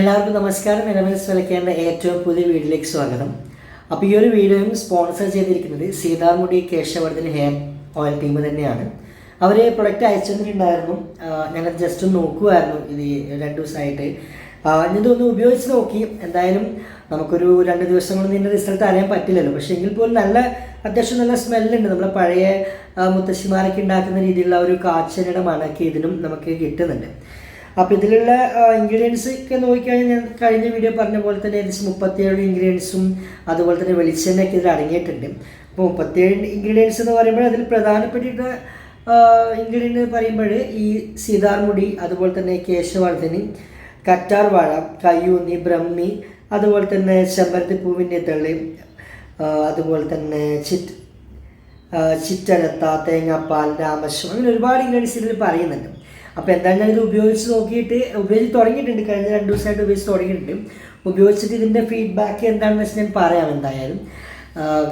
എല്ലാവർക്കും നമസ്കാരം. എന്നെ വിലക്കേണ്ട ഏറ്റവും പുതിയ വീഡിയോയിലേക്ക് സ്വാഗതം. അപ്പോൾ ഈ ഒരു വീഡിയോയും സ്പോൺസർ ചെയ്തിരിക്കുന്നത് Seethamudi Keshavardhan hair oil team തന്നെയാണ്. അവർ പ്രൊഡക്റ്റ് അയച്ചിട്ടുണ്ടായിരുന്നു. ഞങ്ങൾ ജസ്റ്റ് നോക്കുമായിരുന്നു ഇത് രണ്ട് ദിവസമായിട്ട്. ഞാൻ ഇതൊന്ന് ഉപയോഗിച്ച് നോക്കി. എന്തായാലും നമുക്കൊരു രണ്ട് ദിവസം കൊണ്ട് ഇതിന്റെ റിസൾട്ട് അറിയാൻ പറ്റില്ലല്ലോ. പക്ഷേ എങ്കിൽ പോലും നല്ല അത്യാവശ്യം നല്ല സ്മെല്ലുണ്ട്. നമ്മളെ പഴയ മുത്തശ്ശിമാരൊക്കെ ഉണ്ടാക്കുന്ന രീതിയിലുള്ള ഒരു കാച്ചനയുടെ മണക്ക് ഇതിനും നമുക്ക് കിട്ടുന്നുണ്ട്. അപ്പോൾ ഇതിലുള്ള ഇൻഗ്രീഡിയൻസ് ഒക്കെ നോക്കിക്കഴിഞ്ഞാൽ ഞാൻ കഴിഞ്ഞ വീഡിയോ പറഞ്ഞ പോലെ തന്നെ ഏകദേശം മുപ്പത്തിയേഴ് ഇൻഗ്രീഡിയൻസും അതുപോലെ തന്നെ വെളിച്ചെണ്ണയൊക്കെ ഇതിൽ അടങ്ങിയിട്ടുണ്ട്. അപ്പോൾ മുപ്പത്തിയേഴ് ഇൻഗ്രീഡിയൻസ് എന്ന് പറയുമ്പോൾ അതിൽ പ്രധാനപ്പെട്ടിട്ട് ഇൻഗ്രീഡിയന്റ് പറയുമ്പോൾ ഈ സീതാർമുടി അതുപോലെ തന്നെ കേശവർദ്ധന് കറ്റാർ വാഴ കയ്യൂന്നി ബ്രഹ്മി അതുപോലെ തന്നെ ചെമ്പരത്തിപ്പൂവിന്റെ പൂവിന്റെ തള്ളി അതുപോലെ തന്നെ ചിറ്റ് ചിറ്റലത്ത തേങ്ങാപ്പാൽ രാമശ്വം അങ്ങനെ ഒരുപാട് ഇൻഗ്രീഡിയൻസ് ഇതിൽ പറയുന്നുണ്ട്. അപ്പോൾ എന്തായാലും ഞാനിത് ഉപയോഗിച്ച് നോക്കിയിട്ട് ഉപയോഗിച്ച് തുടങ്ങിയിട്ടുണ്ട്. കഴിഞ്ഞ രണ്ട് ദിവസമായിട്ട് ഉപയോഗിച്ച് തുടങ്ങിയിട്ടുണ്ട്. ഉപയോഗിച്ചിട്ട് ഇതിന്റെ ഫീഡ്ബാക്ക് എന്താണെന്ന് വെച്ചാൽ ഞാൻ പറയാം എന്തായാലും.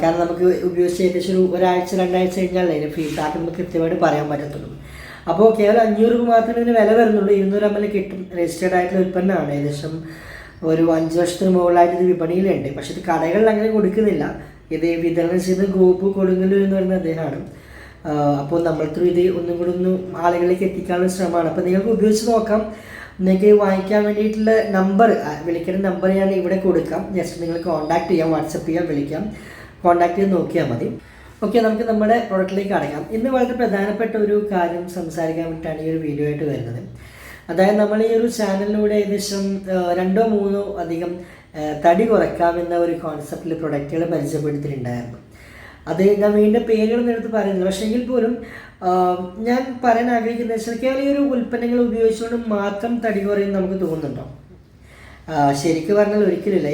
കാരണം നമുക്ക് ഉപയോഗിച്ച് ഏകദേശം ഒരു ഒരാഴ്ച രണ്ടാഴ്ച കഴിഞ്ഞാൽ അതിന്റെ ഫീഡ്ബാക്ക് നമുക്ക് കൃത്യമായിട്ട് പറയാൻ പറ്റത്തുള്ളൂ. അപ്പോൾ കേവലം അഞ്ഞൂറ് രൂപ മാത്രമേ ഇതിന് വില വരുന്നുള്ളൂ. ഇരുന്നൂറ് എം കിട്ടും. രജിസ്റ്റേർഡ് ആയിട്ടുള്ള ഉൽപ്പന്നമാണ്. ഏകദേശം ഒരു അഞ്ച് വർഷത്തിന് മുകളിലായിട്ട് ഇത് വിപണിയിലുണ്ട്. പക്ഷേ ഇത് കടകളിൽ അങ്ങനെ കൊടുക്കുന്നില്ല. ഇത് വിതരണം ചെയ്യുന്ന ഗോപു കൊടുങ്ങല്ലൂർ എന്ന് പറയുന്ന അദ്ദേഹമാണ്. അപ്പോൾ നമ്മൾ ത്രൂ ഇത് ഒന്നും കൂടി ഒന്ന് ആളുകളിലേക്ക് എത്തിക്കാനുള്ള ശ്രമമാണ്. അപ്പോൾ നിങ്ങൾക്ക് ഉപയോഗിച്ച് നോക്കാം. നിങ്ങൾക്ക് വാങ്ങിക്കാൻ വേണ്ടിയിട്ടുള്ള നമ്പർ വിളിക്കേണ്ട നമ്പർ ഞാൻ ഇവിടെ കൊടുക്കാം. ജസ്റ്റ് നിങ്ങൾ കോൺടാക്ട് ചെയ്യാം വാട്സപ്പ് ചെയ്യാം വിളിക്കാം. കോൺടാക്ട് ചെയ്ത് നോക്കിയാൽ മതി. ഓക്കെ നമുക്ക് നമ്മുടെ പ്രൊഡക്റ്റിലേക്ക് അടങ്ങാം ഇന്ന് വളരെ പ്രധാനപ്പെട്ട ഒരു കാര്യം സംസാരിക്കാൻ വേണ്ടിയിട്ടാണ് ഈ ഒരു വീഡിയോ ആയിട്ട് വരുന്നത്. അതായത് നമ്മൾ ഈ ഒരു ചാനലിലൂടെ ഏകദേശം രണ്ടോ മൂന്നോ അധികം തടി കുറയ്ക്കാമെന്ന ഒരു കോൺസെപ്റ്റിൽ പ്രൊഡക്റ്റുകൾ പരിചയപ്പെടുത്തിയിട്ടുണ്ടായിരുന്നു. അത് ഞാൻ വീണ്ടും പേരുകളൊന്നും എടുത്ത് പറയുന്നില്ല പക്ഷേ എങ്കിൽ പോലും ഞാൻ പറയാൻ ആഗ്രഹിക്കുന്നത് വെച്ചാൽ കേവലം ഒരു ഉൽപ്പന്നങ്ങൾ ഉപയോഗിച്ചുകൊണ്ട് മാത്രം തടി കുറയും നമുക്ക് തോന്നുന്നുണ്ടോ? ശരിക്കും പറഞ്ഞാൽ ഒരിക്കലില്ല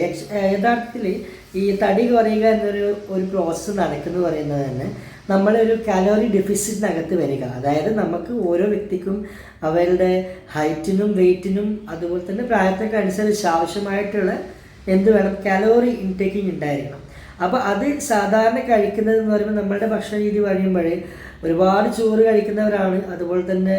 യഥാർത്ഥത്തിൽ ഈ തടി കുറയുക എന്നൊരു ഒരു പ്രോസസ്സ് നടക്കുന്നു പറയുന്നത് തന്നെ നമ്മളൊരു കാലോറി ഡെഫിസിറ്റിനകത്ത് വരിക. അതായത് നമുക്ക് ഓരോ വ്യക്തിക്കും അവരുടെ ഹൈറ്റിനും വെയ്റ്റിനും അതുപോലെ തന്നെ പ്രായത്തിനൊക്കെ അനുസരിച്ച് ആവശ്യമായിട്ടുള്ള എന്ത് വേണം? കാലോറി ഇൻടേക്കിംഗ് ഉണ്ടായിരിക്കണം. അപ്പോൾ അത് സാധാരണ കഴിക്കുന്നത് എന്ന് പറയുമ്പോൾ നമ്മളുടെ ഭക്ഷണ രീതി പറയുമ്പോഴേ ഒരുപാട് ചോറ് കഴിക്കുന്നവരാണ്. അതുപോലെ തന്നെ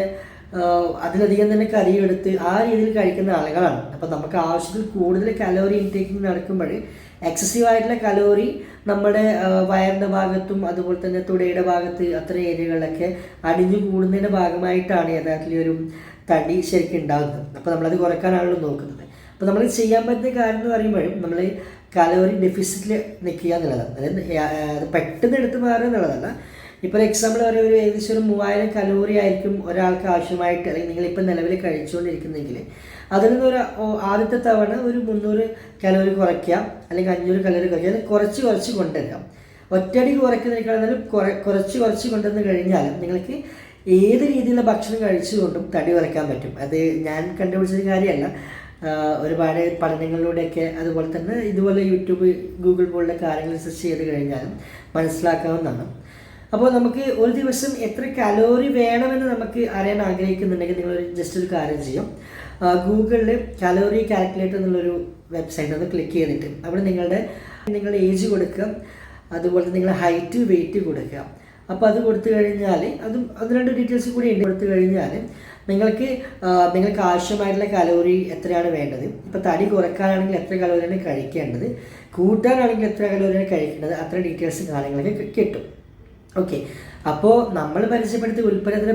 അതിലധികം തന്നെ കറിയെടുത്ത് ആ രീതിയിൽ കഴിക്കുന്ന ആളുകളാണ്. അപ്പോൾ നമുക്ക് ആവശ്യത്തിൽ കൂടുതൽ കലോറി ഇൻടേക്കിംഗ് നടക്കുമ്പോൾ എക്സസീവ് ആയിട്ടുള്ള കലോറി നമ്മുടെ വയറിന്റെ ഭാഗത്തും അതുപോലെ തന്നെ തുടയുടെ ഭാഗത്ത് അത്ര ഏരിയകളിലൊക്കെ അടിഞ്ഞു കൂടുന്നതിന്റെ ഭാഗമായിട്ടാണ് യഥാർത്ഥത്തിൽ ഒരു തടി ശരിക്കും ഉണ്ടാകുന്നത്. അപ്പോൾ നമ്മളത് കുറയ്ക്കാനാണല്ലോ നോക്കുന്നത്. അപ്പോൾ നമ്മൾ ചെയ്യാൻ പറ്റുന്ന കാര്യം എന്ന് പറയുമ്പോഴും നമ്മൾ കലോറി ഡെഫിസിറ്റിൽ നിൽക്കുക എന്നുള്ളതാണ്. അതായത് അത് പെട്ടെന്ന് എടുത്ത് മാറുക എന്നുള്ളതല്ല. ഇപ്പോൾ എക്സാമ്പിൾ പറയുക ഒരു ഏകദേശം ഒരു മൂവായിരം കലോറി ആയിരിക്കും ഒരാൾക്ക് ആവശ്യമായിട്ട് അല്ലെങ്കിൽ നിങ്ങളിപ്പോൾ നിലവിൽ കഴിച്ചുകൊണ്ടിരിക്കുന്നെങ്കിൽ അതിൽ നിന്ന് ഒരു ആദ്യത്തെ തവണ ഒരു മുന്നൂറ് കലോറി കുറയ്ക്കാം അല്ലെങ്കിൽ അഞ്ഞൂറ് കലോറി കുറയ്ക്കാം അല്ലെങ്കിൽ കുറച്ച് കുറച്ച് കൊണ്ടുവരാം. ഒറ്റയടി കുറയ്ക്കുന്നതിനേക്കാളും കുറെ കുറച്ച് കുറച്ച് കൊണ്ടുവന്ന് കഴിഞ്ഞാൽ നിങ്ങൾക്ക് ഏത് രീതിയിലുള്ള ഭക്ഷണം കഴിച്ചുകൊണ്ടും തടി കുറയ്ക്കാൻ പറ്റും. അത് ഞാൻ കണ്ടുപിടിച്ചൊരു കാര്യമല്ല. ഒരുപാട് പഠനങ്ങളിലൂടെയൊക്കെ അതുപോലെ തന്നെ ഇതുപോലെ യൂട്യൂബ് ഗൂഗിൾ പോലുള്ള കാര്യങ്ങൾ സെർച്ച് ചെയ്ത് കഴിഞ്ഞാലും മനസ്സിലാക്കാവുന്നതാണ്. അപ്പോൾ നമുക്ക് ഒരു ദിവസം എത്ര കലോറി വേണമെന്ന് നമുക്ക് അറിയാൻ ആഗ്രഹിക്കുന്നുണ്ടെങ്കിൽ നിങ്ങൾ ജസ്റ്റ് ഒരു കാര്യം ചെയ്യും. ഗൂഗിളിൽ കലോറി കാൽക്കുലേറ്റർ എന്നുള്ളൊരു വെബ്സൈറ്റ് ഒന്ന് ക്ലിക്ക് ചെയ്തിട്ട് അവിടെ നിങ്ങളുടെ നിങ്ങളുടെ ഏജ് കൊടുക്കുക അതുപോലെ നിങ്ങളുടെ ഹൈറ്റ് വെയിറ്റ് കൊടുക്കുക. അപ്പോൾ അത് കൊടുത്തു കഴിഞ്ഞാൽ അതും അത് രണ്ട് ഡീറ്റെയിൽസ് കൂടി ഉണ്ട്. കൊടുത്തു കഴിഞ്ഞാൽ നിങ്ങൾക്ക് നിങ്ങൾക്ക് ആവശ്യമായിട്ടുള്ള കലോറി എത്രയാണ് വേണ്ടത്? ഇപ്പോൾ തടി കുറയ്ക്കാനാണെങ്കിൽ എത്ര കലോറിയാണ് കഴിക്കേണ്ടത്? കൂട്ടാനാണെങ്കിൽ എത്ര കലോറിയാണ് കഴിക്കേണ്ടത്? അത്ര ഡീറ്റെയിൽസ് കാര്യങ്ങളൊക്കെ കിട്ടും. ഓക്കെ. അപ്പോൾ നമ്മൾ പരിചയപ്പെടുത്തിയ ഉൽപ്പന്നത്തിന്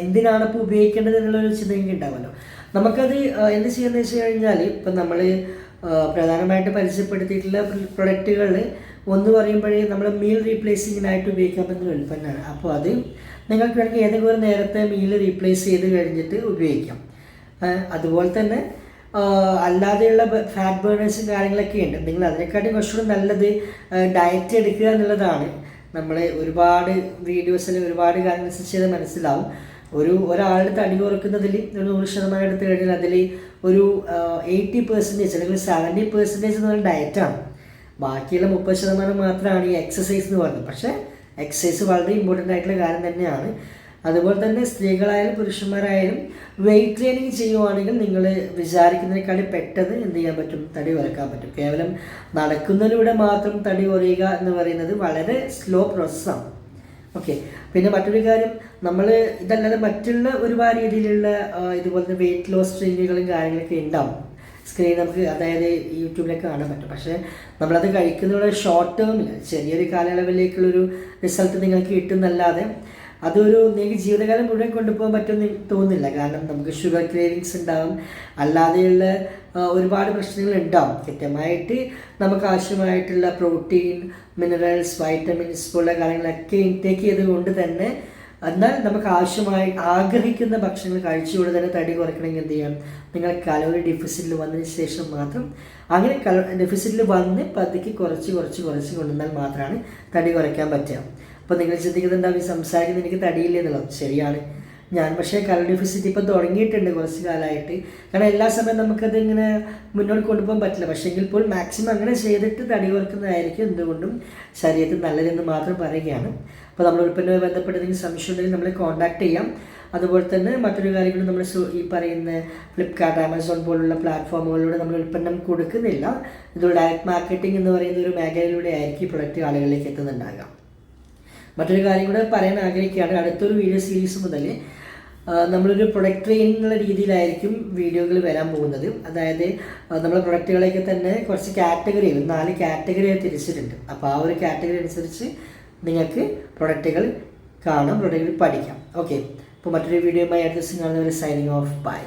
എന്തിനാണ് ഇപ്പോൾ ഉപയോഗിക്കേണ്ടത് എന്നുള്ളൊരു ചിന്തയെങ്കിൽ ഉണ്ടാവുമല്ലോ നമുക്കത് എന്ത് ചെയ്യുന്നത് വെച്ച് കഴിഞ്ഞാൽ ഇപ്പം നമ്മൾ പ്രധാനമായിട്ട് പരിചയപ്പെടുത്തിയിട്ടുള്ള പ്രൊഡക്റ്റുകളിൽ ഒന്ന് പറയുമ്പോഴേ നമ്മൾ മീൽ റീപ്ലേസിങ്ങിനായിട്ട് ഉപയോഗിക്കാൻ പറ്റുന്ന ഉൽപ്പന്നമാണ്. അപ്പോൾ അത് നിങ്ങൾക്ക് വേണമെങ്കിൽ ഏതെങ്കിലും ഒരു നേരത്തെ മീൽ റീപ്ലേസ് ചെയ്ത് കഴിഞ്ഞിട്ട് ഉപയോഗിക്കാം. അതുപോലെ തന്നെ അല്ലാതെയുള്ള ഫാറ്റ് ബേണേഴ്സും കാര്യങ്ങളൊക്കെ ഉണ്ട്. നിങ്ങൾ അതിനെക്കാട്ടി കുറച്ചുകൂടി നല്ലത് ഡയറ്റ് എടുക്കുക എന്നുള്ളതാണ്. നമ്മൾ ഒരുപാട് വീഡിയോസിൽ ഒരുപാട് കാര്യങ്ങൾ സെർച്ച് ചെയ്ത് മനസ്സിലാവും. ഒരു ഒരാളുടെ തടി കുറക്കുന്നതിൽ ഒരു നൂറ് ശതമാനം എടുത്തു കഴിഞ്ഞാൽ അതിൽ ഒരു എയ്റ്റി പെർസെന്റേജ് അല്ലെങ്കിൽ സെവന്റി പെർസെന്റേജ് എന്ന് പറയുന്നത് ഡയറ്റാണ് ബാക്കിയുള്ള മുപ്പത് ശതമാനം മാത്രമാണ് ഈ എക്സസൈസ് എന്ന് പറയുന്നത്. പക്ഷേ എക്സസൈസ് വളരെ ഇമ്പോർട്ടന്റ് ആയിട്ടുള്ള കാര്യം തന്നെയാണ്. അതുപോലെ തന്നെ സ്ത്രീകളായാലും പുരുഷന്മാരായാലും വെയിറ്റ് ട്രെയിനിങ് ചെയ്യുവാണെങ്കിൽ നിങ്ങൾ വിചാരിക്കുന്നതിനേക്കാളും പെട്ടെന്ന് എന്ത് ചെയ്യാൻ പറ്റും? തടി കുറയ്ക്കാൻ പറ്റും. കേവലം നടക്കുന്നതിലൂടെ മാത്രം തടി കുറയുക എന്ന് പറയുന്നത് വളരെ സ്ലോ പ്രോസസ്സാണ് ഓക്കെ പിന്നെ മറ്റൊരു കാര്യം നമ്മൾ ഇതല്ലാതെ മറ്റുള്ള ഒരുപാട് രീതിയിലുള്ള ഇതുപോലത്തെ വെയിറ്റ് ലോസ് ട്രെയിനുകളും കാര്യങ്ങളൊക്കെ ഉണ്ടാവും. സ്ക്രീൻ നമുക്ക് അതായത് യൂട്യൂബിലൊക്കെ കാണാൻ പറ്റും. പക്ഷേ നമ്മളത് കഴിക്കുന്നതിലൂടെ ഷോർട്ട് ടേമിൽ ചെറിയൊരു കാലയളവിലേക്കുള്ളൊരു റിസൾട്ട് നിങ്ങൾക്ക് കിട്ടുന്നല്ലാതെ അതൊരു നിങ്ങൾക്ക് ജീവിതകാലം മുഴുവൻ കൊണ്ടുപോകാൻ പറ്റുമെന്ന് തോന്നുന്നില്ല. കാരണം നമുക്ക് ഷുഗർ ക്രേവിങ്സ് ഉണ്ടാവും. അല്ലാതെയുള്ള ഒരുപാട് പ്രശ്നങ്ങൾ ഉണ്ടാവും. കൃത്യമായിട്ട് നമുക്ക് ആവശ്യമായിട്ടുള്ള പ്രോട്ടീൻ മിനറൽസ് വൈറ്റമിൻസ് പോലുള്ള കാര്യങ്ങളൊക്കെ ഇൻടേക്ക് ചെയ്തുകൊണ്ട് തന്നെ എന്നാൽ നമുക്ക് ആവശ്യമായി ആഗ്രഹിക്കുന്ന ഭക്ഷണങ്ങൾ കഴിച്ചുകൊണ്ട് തന്നെ തടി കുറയ്ക്കണമെങ്കിൽ എന്ത് ചെയ്യാം? നിങ്ങൾ കലോറി ഡെഫിസിറ്റിൽ വന്നതിന് ശേഷം മാത്രം അങ്ങനെ കലോ ഡെഫിസിറ്റിൽ വന്ന് പതുക്കെ കുറച്ച് കുറച്ച് കുറച്ച് കൊണ്ടുവന്നാൽ മാത്രമാണ് തടി കുറയ്ക്കാൻ പറ്റുക. അപ്പോൾ നിങ്ങൾ ചിന്തിക്കുന്നുണ്ടാവും ഈ സംസാരിക്കുന്നത് എനിക്ക് തടിയില്ല എന്നുള്ളത്? ശരിയാണ്. ഞാൻ പക്ഷേ കലർ ഡെഫിസിറ്റ് ഇപ്പം തുടങ്ങിയിട്ടുണ്ട് കുറച്ച് കാലമായിട്ട്. കാരണം എല്ലാ സമയം നമുക്കത് ഇങ്ങനെ മുന്നോട്ട് കൊണ്ടുപോകാൻ പറ്റില്ല. പക്ഷേ എങ്കിൽ പോലും മാക്സിമം അങ്ങനെ ചെയ്തിട്ട് തടി കുറക്കുന്നതായിരിക്കും എന്തുകൊണ്ടും ശരീരത്തിന് നല്ലതെന്ന് മാത്രം പറയുകയാണ്. അപ്പോൾ നമ്മൾ ഉൽപ്പന്നവുമായി ബന്ധപ്പെട്ട് എന്തെങ്കിലും സംശയം ഉണ്ടെങ്കിൽ നമ്മളെ കോൺടാക്ട് ചെയ്യാം. അതുപോലെ തന്നെ മറ്റൊരു കാര്യങ്ങൾ നമ്മൾ ഈ പറയുന്ന ഫ്ലിപ്കാർട്ട് ആമസോൺ പോലുള്ള പ്ലാറ്റ്ഫോമുകളിലൂടെ നമ്മൾ ഉൽപ്പന്നം കൊടുക്കുന്നില്ല. ഇത് ഡയറക്റ്റ് മാർക്കറ്റിംഗ് എന്ന് പറയുന്ന ഒരു മേഖലയിലൂടെ ആയിരിക്കും ഈ പ്രൊഡക്റ്റ് ആളുകളിലേക്ക് എത്തുന്നുണ്ടാകുക മറ്റൊരു കാര്യം കൂടെ പറയാൻ ആഗ്രഹിക്കുകയാണ്. അടുത്തൊരു വീഡിയോ സീരീസ് മുതൽ നമ്മളൊരു പ്രൊഡക്റ്റ് ട്രെയിനിങ് എന്നുള്ള രീതിയിലായിരിക്കും വീഡിയോകൾ വരാൻ പോകുന്നത്. അതായത് നമ്മൾ പ്രൊഡക്റ്റുകളെയൊക്കെ തന്നെ കുറച്ച് കാറ്റഗറി നാല് കാറ്റഗറി തിരിച്ചിട്ടുണ്ട്. അപ്പോൾ ആ ഒരു കാറ്റഗറി അനുസരിച്ച് നിങ്ങൾക്ക് പ്രൊഡക്റ്റുകൾ കാണാം പ്രൊഡക്റ്റുകൾ പഠിക്കാം. ഓക്കെ അപ്പോൾ മറ്റൊരു വീഡിയോയുമായി അടുത്ത ദിവസം കാണുന്നവർ സൈനിങ് ഓഫ് ബൈ